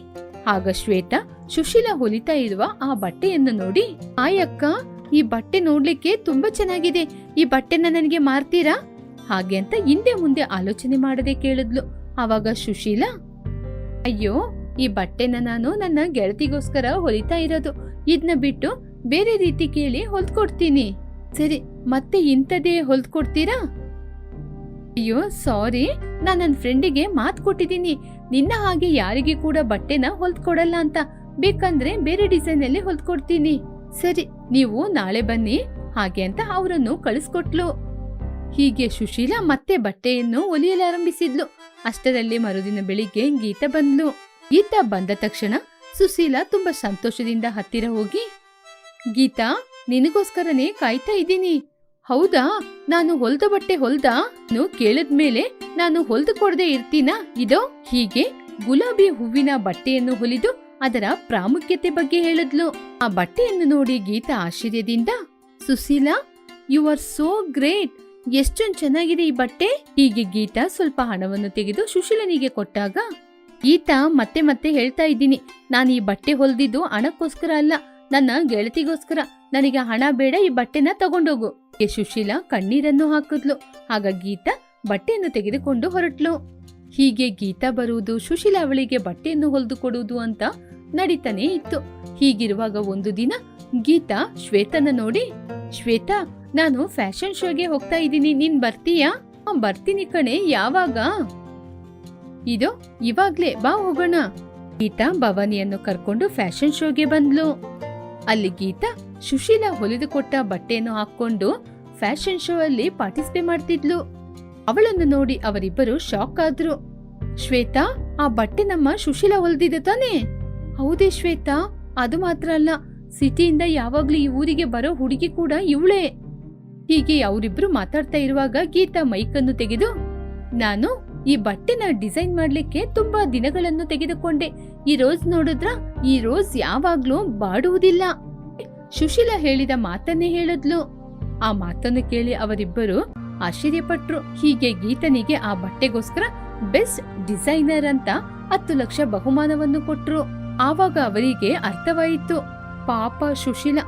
ಆಗ ಶ್ವೇತ, ಸುಶೀಲ ಹೊಲಿತಾ ಇರುವ ಆ ಬಟ್ಟೆಯನ್ನು ನೋಡಿ, ಆಯಕ್ಕ, ಈ ಬಟ್ಟೆ ನೋಡ್ಲಿಕ್ಕೆ ತುಂಬಾ ಚೆನ್ನಾಗಿದೆ. ಈ ಬಟ್ಟೆನ ನನಗೆ ಮಾರ್ತೀರಾ? ಹಾಗೆ ಅಂತ ಹಿಂದೆ ಮುಂದೆ ಆಲೋಚನೆ ಮಾಡದೆ ಕೇಳಿದ್ಲು. ಅವಾಗ ಸುಶೀಲ, ಅಯ್ಯೋ, ಈ ಬಟ್ಟೆನ ನಾನು ನನ್ನ ಗೆಳತಿಗೋಸ್ಕರ ಹೊಲಿತಾ ಇರೋದು. ಇದನ್ನ ಬಿಟ್ಟು ಬೇರೆ ರೀತಿ ಕೇಳಿ ಹೊಲ್ದ್ಕೊಡ್ತೀನಿ. ಸರಿ, ಮತ್ತೆ ಇಂಥದೇ ಹೊಲ್ದ್ಕೊಡ್ತೀರಾ? ಅಯ್ಯೋ, ಸಾರಿ. ನಾನು ನನ್ನ ಫ್ರೆಂಡಿಗೆ ಮಾತ್ ಕೊಟ್ಟಿದ್ದೀನಿ. ನಿನ್ನ ಹಾಗೆ ಯಾರಿಗೆ ಕೂಡ ಬಟ್ಟೆನ ಹೊಲ್ದ್ಕೊಡಲ್ಲ ಅಂತ. ಬೇಕಂದ್ರೆ ಬೇರೆ ಡಿಸೈನ್ ಅಲ್ಲಿ ಹೊಲ್ದ್ಕೊಡ್ತೀನಿ ಸರಿ, ನೀವು ನಾಳೆ ಬನ್ನಿ. ಹಾಗೆ ಅಂತ ಅವರನ್ನು ಕಳಿಸ್ಕೊಟ್ಲು. ಹೀಗೆ ಸುಶೀಲಾ ಮತ್ತೆ ಬಟ್ಟೆಯನ್ನು ಒಲಿಯಲಾರಂಭಿಸಿದ್ಲು ಅಷ್ಟರಲ್ಲಿ ಮರುದಿನ ಬೆಳಿಗ್ಗೆ ಗೀತಾ ಬಂದ್ಲು. ಗೀತಾ ಬಂದ ತಕ್ಷಣ ಸುಶೀಲಾ ತುಂಬಾ ಸಂತೋಷದಿಂದ ಹತ್ತಿರ ಹೋಗಿ, ಗೀತಾ, ನಿನಗೋಸ್ಕರನೇ ಕಾಯ್ತಾ ಇದ್ದೀನಿ. ಹೌದಾ? ನಾನು ಹೊಲ್ದ ಬಟ್ಟೆ ಹೊಲ್ದಾ? ಕೇಳಿದ ಮೇಲೆ ನಾನು ಹೊಲ್ದು ಕೊಡದೆ ಇರ್ತೀನಾ? ಇದೋ? ಹೀಗೆ ಗುಲಾಬಿ ಹೂವಿನ ಬಟ್ಟೆಯನ್ನು ಹೊಲಿದು ಅದರ ಪ್ರಾಮುಖ್ಯತೆ ಬಗ್ಗೆ ಹೇಳಿದ್ಲು. ಆ ಬಟ್ಟೆಯನ್ನು ನೋಡಿ ಗೀತಾ ಆಶ್ಚರ್ಯದಿಂದ, Sushila you are so great ಎಷ್ಟೊಂದ್ ಚೆನ್ನಾಗಿದೆ ಈ ಬಟ್ಟೆ? ಹೀಗೆ ಗೀತಾ ಸ್ವಲ್ಪ ಹಣವನ್ನು ತೆಗೆದು ಸುಶೀಲನಿಗೆ ಕೊಟ್ಟಾಗ, ಗೀತಾ, ಮತ್ತೆ ಮತ್ತೆ ಹೇಳ್ತಾ ಇದ್ದೀನಿ. ನಾನು ಈ ಬಟ್ಟೆ ಹೊಲ್ದಿದ್ದು ಹಣಕ್ಕೋಸ್ಕರ ಅಲ್ಲ. ನನ್ನ ಗೆಳತಿಗೋಸ್ಕರ. ನನಗೆ ಹಣ ಬೇಡ, ಈ ಬಟ್ಟೆನ ತಗೊಂಡೋಗು. ಸುಶೀಲಾ ಕಣ್ಣೀರನ್ನು ಹಾಕಿದ್ಲು. ಆಗ ಗೀತಾ ಬಟ್ಟೆಯನ್ನು ತೆಗೆದುಕೊಂಡು ಹೊರಟ್ಲು. ಹೀಗೆ ಗೀತಾ ಬರುವುದು ಸುಶೀಲ ಅವಳಿಗೆ ಬಟ್ಟೆಯನ್ನು ಹೊಲಿದು ಕೊಡುವುದು ಅಂತ ನಡೀತಾನೆ ಇತ್ತು. ಹೀಗಿರುವಾಗ ಒಂದು ದಿನ ಗೀತಾ ಶ್ವೇತನ ನೋಡಿ ಶ್ವೇತಾ ನಾನು ಫ್ಯಾಷನ್ ಶೋಗೆ ಹೋಗ್ತಾ ಇದ್ದೀನಿ. ನೀನ್ ಬರ್ತೀಯಾ? "ಆ, ಬರ್ತೀನಿ ಕಣೆ ಯಾವಾಗ? ಇದು ಇವಾಗ್ಲೇ ಬಾ ಹೋಗೋಣ. ಗೀತಾ ಭವಾನಿಯನ್ನು ಕರ್ಕೊಂಡು ಫ್ಯಾಷನ್ ಶೋಗೆ ಬಂದ್ಲು. ಅಲ್ಲಿ ಗೀತಾ ಸುಶೀಲಾ ಹೊಲಿದುಕೊಟ್ಟ ಬಟ್ಟೆಯನ್ನು ಹಾಕೊಂಡು ಫ್ಯಾಷನ್ ಶೋ ಅಲ್ಲಿ ಪಾರ್ಟಿಸಿಪೇಟ್ ಮಾಡ್ತಿದ್ಲು. ಅವಳನ್ನು ನೋಡಿ ಅವರಿಬ್ಬರು ಶಾಕ್ ಆದ್ರು. ಶ್ವೇತಾ, ಆ ಬಟ್ಟೆ ನಮ್ಮ ಸುಶೀಲಾ ಹೊಲ್ದಿದೆ ತಾನೇ? ಹೌದೇ ಶ್ವೇತಾ, ಅದು ಮಾತ್ರ ಅಲ್ಲ, ಸಿಟಿಯಿಂದ ಯಾವಾಗ್ಲೂ ಈ ಊರಿಗೆ ಬರೋ ಹುಡುಗಿ ಕೂಡ ಇವಳೇ. ಹೀಗೆ ಅವರಿಬ್ರು ಮಾತಾಡ್ತಾ ಇರುವಾಗ ಗೀತಾ ಮೈಕನ್ನು ತೆಗೆದು, ನಾನು ಈ ಬಟ್ಟೆನ ಡಿಸೈನ್ ಮಾಡ್ಲಿಕ್ಕೆ ತುಂಬಾ ದಿನಗಳನ್ನು ತೆಗೆದುಕೊಂಡೆ. ಈ ರೋಸ್ ನೋಡಿದ್ರ? ಈ ರೋಸ್ ಯಾವಾಗ್ಲೂ ಬಾಡುವುದಿಲ್ಲ. ಸುಶೀಲಾ ಹೇಳಿದ ಮಾತನ್ನೇ ಹೇಳಿದ್ಲು. ಆ ಮಾತನ್ನು ಕೇಳಿ ಅವರಿಬ್ಬರು ಆಶ್ಚರ್ಯಪಟ್ರು. ಹೀಗೆ ಗೀತನಿಗೆ ಆ ಬಟ್ಟೆಗೋಸ್ಕರ ಬೆಸ್ಟ್ ಡಿಸೈನರ್ ಅಂತ ಹತ್ತು ಲಕ್ಷ ಬಹುಮಾನವನ್ನು ಕೊಟ್ರು. ಆವಾಗ ಅವರಿಗೆ ಅರ್ಥವಾಯಿತು. ಪಾಪ ಸುಶೀಲ.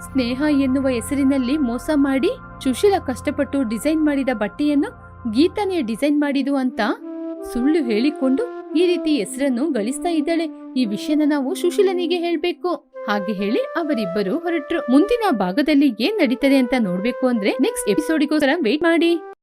ಸ್ನೇಹ ಎನ್ನುವ ಹೆಸರಿನಲ್ಲಿ ಮೋಸ ಮಾಡಿ ಸುಶೀಲ ಕಷ್ಟಪಟ್ಟು ಡಿಸೈನ್ ಮಾಡಿದ ಬಟ್ಟೆಯನ್ನು ಗೀತನೇ ಡಿಸೈನ್ ಮಾಡಿದು ಅಂತ ಸುಳ್ಳು ಹೇಳಿಕೊಂಡು ಈ ರೀತಿ ಹೆಸರನ್ನು ಗಳಿಸ್ತಾ ಇದ್ದಾಳೆ. ಈ ವಿಷಯನ ನಾವು ಸುಶೀಲನಿಗೆ ಹೇಳ್ಬೇಕು. ಹಾಗೆ ಹೇಳಿ ಅವರಿಬ್ಬರು ಹೊರಟ್ರು. ಮುಂದಿನ ಭಾಗದಲ್ಲಿ ಏನ್ ನಡೀತದೆ ಅಂತ ನೋಡ್ಬೇಕು ಅಂದ್ರೆ ನೆಕ್ಸ್ಟ್ ಎಪಿಸೋಡಿಗೋಸ್ಕರ ವೇಟ್ ಮಾಡಿ.